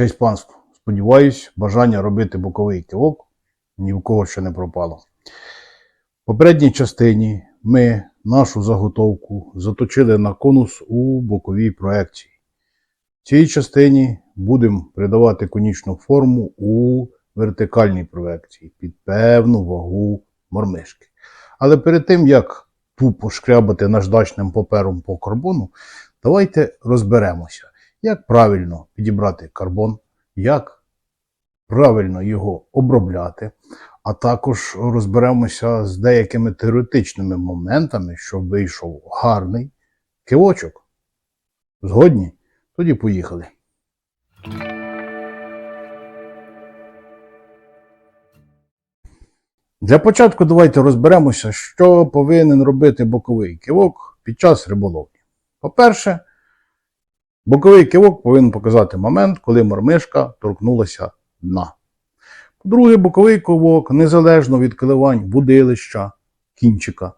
Честь панство. Сподіваюсь, бажання робити боковий кивок ні в кого ще не пропало. В попередній частині ми нашу заготовку заточили на конус у боковій проекції. В цій частині будемо придавати конічну форму у вертикальній проекції під певну вагу мормишки. Але перед тим, як тупо шкрябати наждачним папером по карбону, давайте розберемося, як правильно підібрати карбон, як правильно його обробляти, а також розберемося з деякими теоретичними моментами, щоб вийшов гарний кивочок. Згодні? Тоді поїхали. Для початку давайте розберемося, що повинен робити боковий кивок під час риболовлі. По-перше, боковий кивок повинен показати момент, коли мормишка торкнулася дна. По-друге, боковий кивок, незалежно від коливань вудилища, кінчика,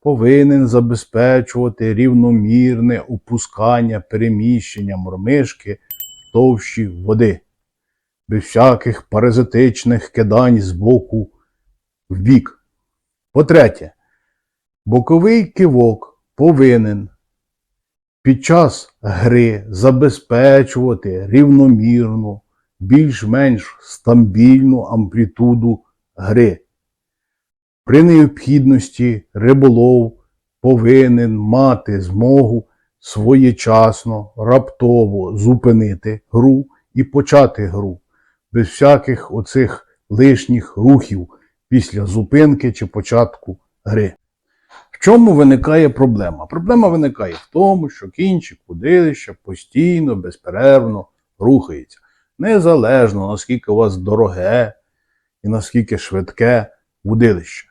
повинен забезпечувати рівномірне опускання переміщення мормишки в товщі води, без всяких паразитичних кидань з боку в бік. По-третє, боковий кивок повинен під час гри забезпечувати рівномірну, більш-менш стабільну амплітуду гри. При необхідності риболов повинен мати змогу своєчасно, раптово зупинити гру і почати гру без всяких оцих лишніх рухів після зупинки чи початку гри. В чому виникає проблема? Проблема виникає в тому, що кінчик водилища постійно, безперервно рухається. Незалежно наскільки у вас дороге і наскільки швидке вудилище.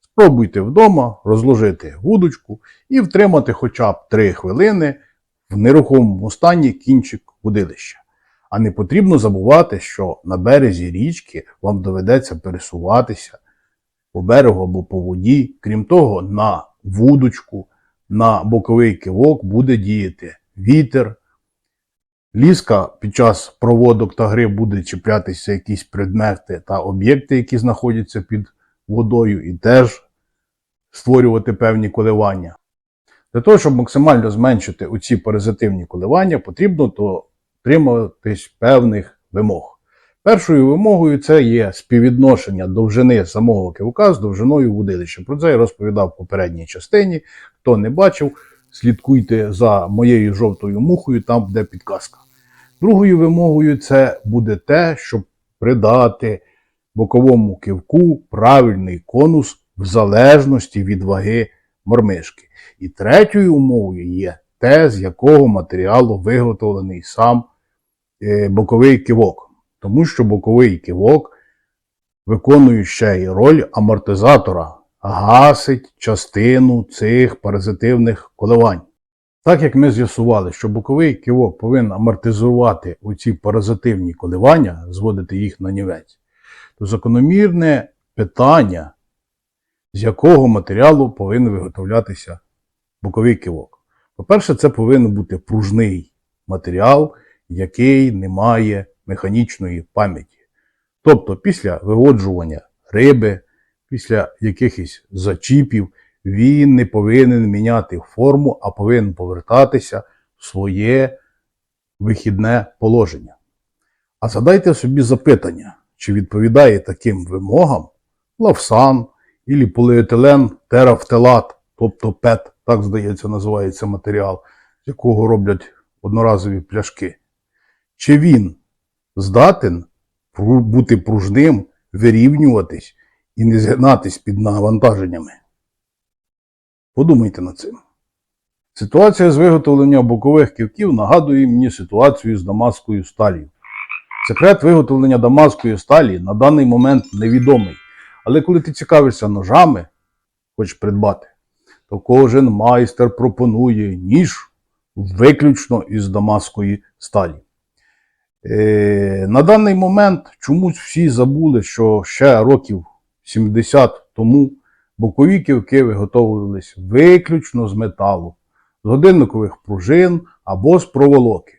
Спробуйте вдома розложити вудочку і втримати хоча б 3 хвилини в нерухомому стані кінчик вудилища. А не потрібно забувати, що на березі річки вам доведеться пересуватися по берегу або по воді. Крім того, на вудочку, на боковий кивок буде діяти вітер. Ліска під час проводок та гри буде чіплятися якісь предмети та об'єкти, які знаходяться під водою, і теж створювати певні коливання. Для того, щоб максимально зменшити оці паразитивні коливання, потрібно дотримуватись певних вимог. Першою вимогою це є співвідношення довжини самого кивка з довжиною вудилища. Про це я розповідав в попередній частині. Хто не бачив, слідкуйте за моєю жовтою мухою, там буде підказка. Другою вимогою це буде те, щоб придати боковому кивку правильний конус в залежності від ваги мормишки. І третьою умовою є те, з якого матеріалу виготовлений сам е, боковий кивок. Тому що боковий кивок виконує ще й роль амортизатора, гасить частину цих паразитивних коливань. Так як ми з'ясували, що боковий кивок повинен амортизувати оці паразитивні коливання, зводити їх на нівець, то закономірне питання, з якого матеріалу повинен виготовлятися боковий кивок. По-перше, це повинен бути пружний матеріал, який не має механічної пам'яті. Тобто після виводжування риби, після якихось зачіпів, він не повинен міняти форму, а повинен повертатися в своє вихідне положення. А задайте собі запитання, чи відповідає таким вимогам лавсан і поліетилен терафтелат, тобто ПЕТ, так здається, називається матеріал, з якого роблять одноразові пляшки. Чи він здатен бути пружним, вирівнюватись і не згинатись під навантаженнями? Подумайте над цим. Ситуація з виготовлення бокових ківків нагадує мені ситуацію з дамаською сталію. Секрет виготовлення дамаської сталі на даний момент невідомий. Але коли ти цікавишся ножами, хочеш придбати, то кожен майстер пропонує ніж виключно із дамаської сталі. Е, на даний момент чомусь всі забули, що ще років 70 тому бокові ківки виготовлювались виключно з металу, з годинникових пружин або з проволоки.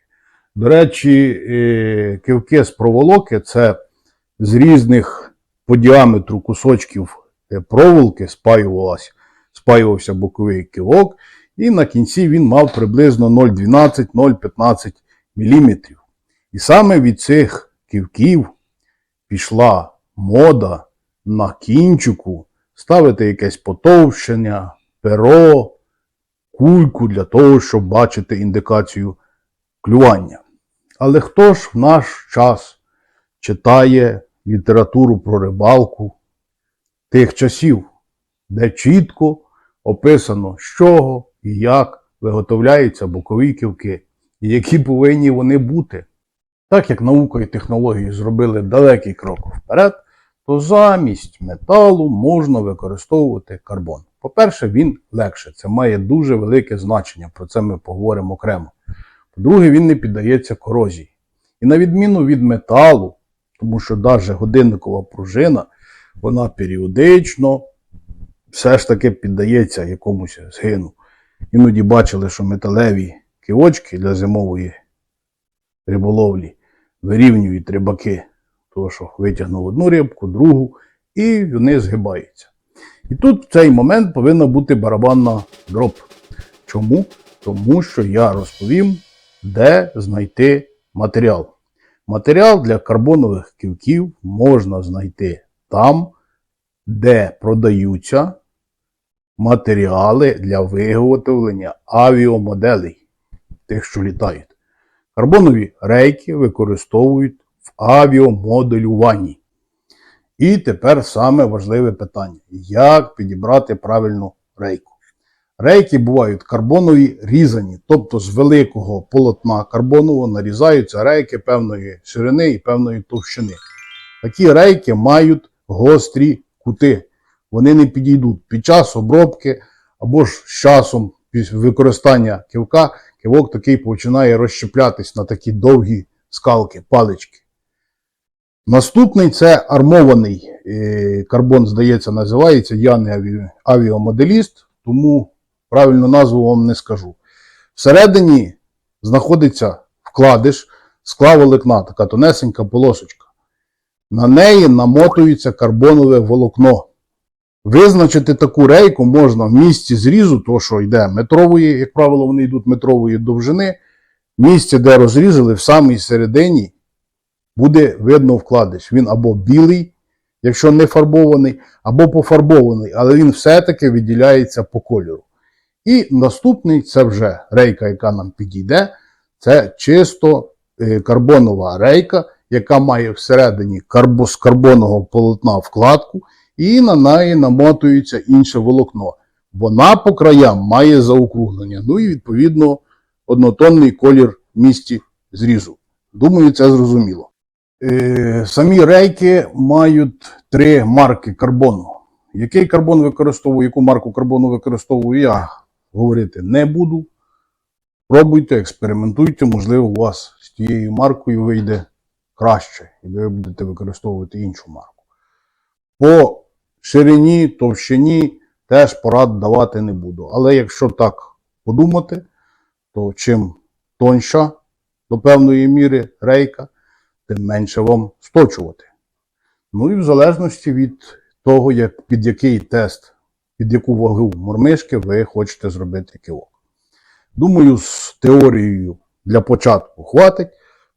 До речі, е, кивки з проволоки це з різних по діаметру кусочків е, проволоки спаювався боковий кивок, і на кінці він мав приблизно 0,12-0,15 мм. І саме від цих кивків пішла мода на кінчику ставити якесь потовщення, перо, кульку для того, щоб бачити індикацію клювання. Але хто ж в наш час читає літературу про рибалку тих часів, де чітко описано, з чого і як виготовляються бокові ківки, і які повинні вони бути? Так як наука і технології зробили далекий крок вперед, то замість металу можна використовувати карбон. По-перше, він легше, це має дуже велике значення, про це ми поговоримо окремо. По-друге, він не піддається корозії. І на відміну від металу, тому що навіть годинникова пружина, вона періодично все ж таки піддається якомусь згину. Іноді бачили, що металеві кивочки для зимової риболовлі вирівнюють рибаки, тому що витягнув одну рибку, другу, і вони згибаються. І тут в цей момент повинна бути барабанна дроп. Чому? Тому що я розповім, де знайти матеріал. Матеріал для карбонових ківків можна знайти там, де продаються матеріали для виготовлення авіамоделей, тих, що літають. Карбонові рейки використовують в авіамоделюванні. І тепер саме важливе питання: як підібрати правильну рейку? Рейки бувають карбонові різані, тобто з великого полотна карбонового нарізаються рейки певної ширини і певної товщини. Такі рейки мають гострі кути. Вони не підійдуть під час обробки або ж з часом використання кивка, кивок такий починає розщеплятись на такі довгі скалки, палички. Наступний це армований е, карбон, здається, називається. Я не аві- авіамоделіст, тому правильну назву вам не скажу. Всередині знаходиться вкладиш склаволокна, така тонесенька полосочка. На неї намотується карбонове волокно. Визначити таку рейку можна в місці зрізу, то що йде метрової, як правило, вони йдуть метрової довжини. Місце, де розрізали, в самій середині буде видно вкладиш. Він або білий, якщо не фарбований, або пофарбований, але він все-таки виділяється по кольору. І наступний це вже рейка, яка нам підійде. Це чисто е, карбонова рейка, яка має всередині з карбонного полотна вкладку, і на неї намотується інше волокно. Вона по краям має заокруглення. Ну і відповідно однотонний колір місті зрізу. Думаю, це зрозуміло. Е, самі рейки мають три марки карбону. Який карбон використовую, яку марку карбону використовую, я говорити не буду. Пробуйте, експериментуйте, можливо, у вас з тією маркою вийде краще, і ви будете використовувати іншу марку. По ширині, товщині теж порад давати не буду. Але якщо так подумати, то чим тонша до певної міри рейка, тим менше вам сточувати. Ну і в залежності від того, як, під який тест, під яку вагу мормишки ви хочете зробити кивок. Думаю, з теорією для початку хватить.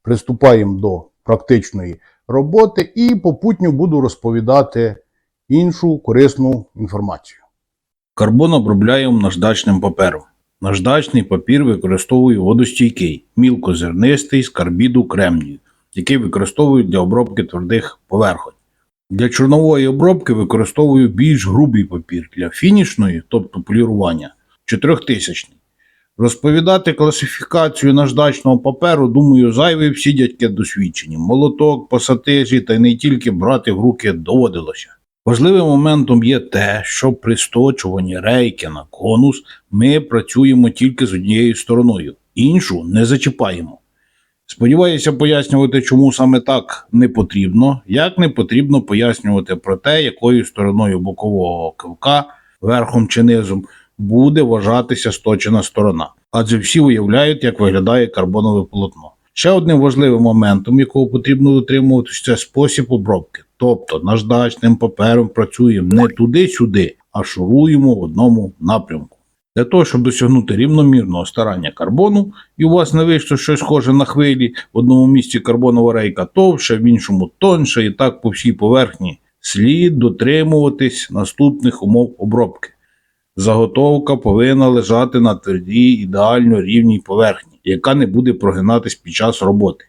Приступаємо до практичної роботи і попутньо буду розповідати іншу корисну інформацію. Карбон обробляємо наждачним папером. Наждачний папір використовує водостійкий, мілкозернистий з карбіду кремнію, який використовують для обробки твердих поверхонь. Для чорнової обробки використовую більш грубий папір для фінішної, тобто полірування, 4000. Розповідати класифікацію наждачного паперу, думаю, зайві всі дядьки досвідчені. Молоток, пасатижі та й не тільки брати в руки доводилося. Важливим моментом є те, що при сточуванні рейки на конус ми працюємо тільки з однією стороною, іншу не зачіпаємо. Сподіваюся пояснювати, чому саме так не потрібно, як не потрібно пояснювати про те, якою стороною бокового кивка, верхом чи низом, буде вважатися сточена сторона. Адже всі уявляють, як виглядає карбонове полотно. Ще одним важливим моментом, якого потрібно дотримуватись, це спосіб обробки. Тобто наждачним папером працюємо не туди-сюди, а шуруємо в одному напрямку. Для того, щоб досягнути рівномірного старання карбону, і у вас не вийшло щось схоже на хвилі, в одному місці карбонова рейка товща, в іншому тонша, і так по всій поверхні, слід дотримуватись наступних умов обробки. Заготовка повинна лежати на твердій ідеально рівній поверхні, яка не буде прогинатись під час роботи.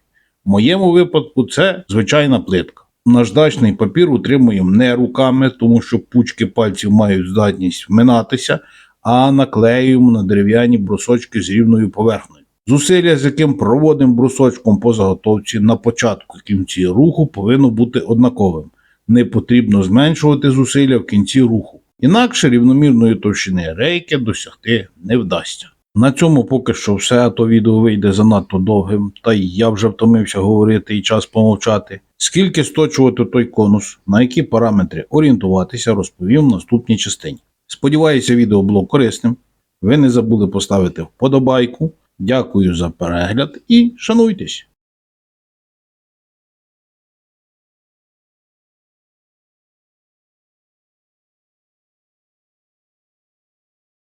В моєму випадку це звичайна плитка. Наждачний папір утримуємо не руками, тому що пучки пальців мають здатність вминатися, а наклеюємо на дерев'яні брусочки з рівною поверхнею. Зусилля, з яким проводимо брусочком по заготовці на початку кінці руху, повинно бути однаковим. Не потрібно зменшувати зусилля в кінці руху. Інакше рівномірної товщини рейки досягти не вдасться. На цьому поки що все, а то відео вийде занадто довгим, та й я вже втомився говорити і час помовчати. Скільки сточувати той конус, на які параметри орієнтуватися, розповім в наступній частині. Сподіваюся, відео було корисним. Ви не забули поставити вподобайку. Дякую за перегляд і шануйтесь!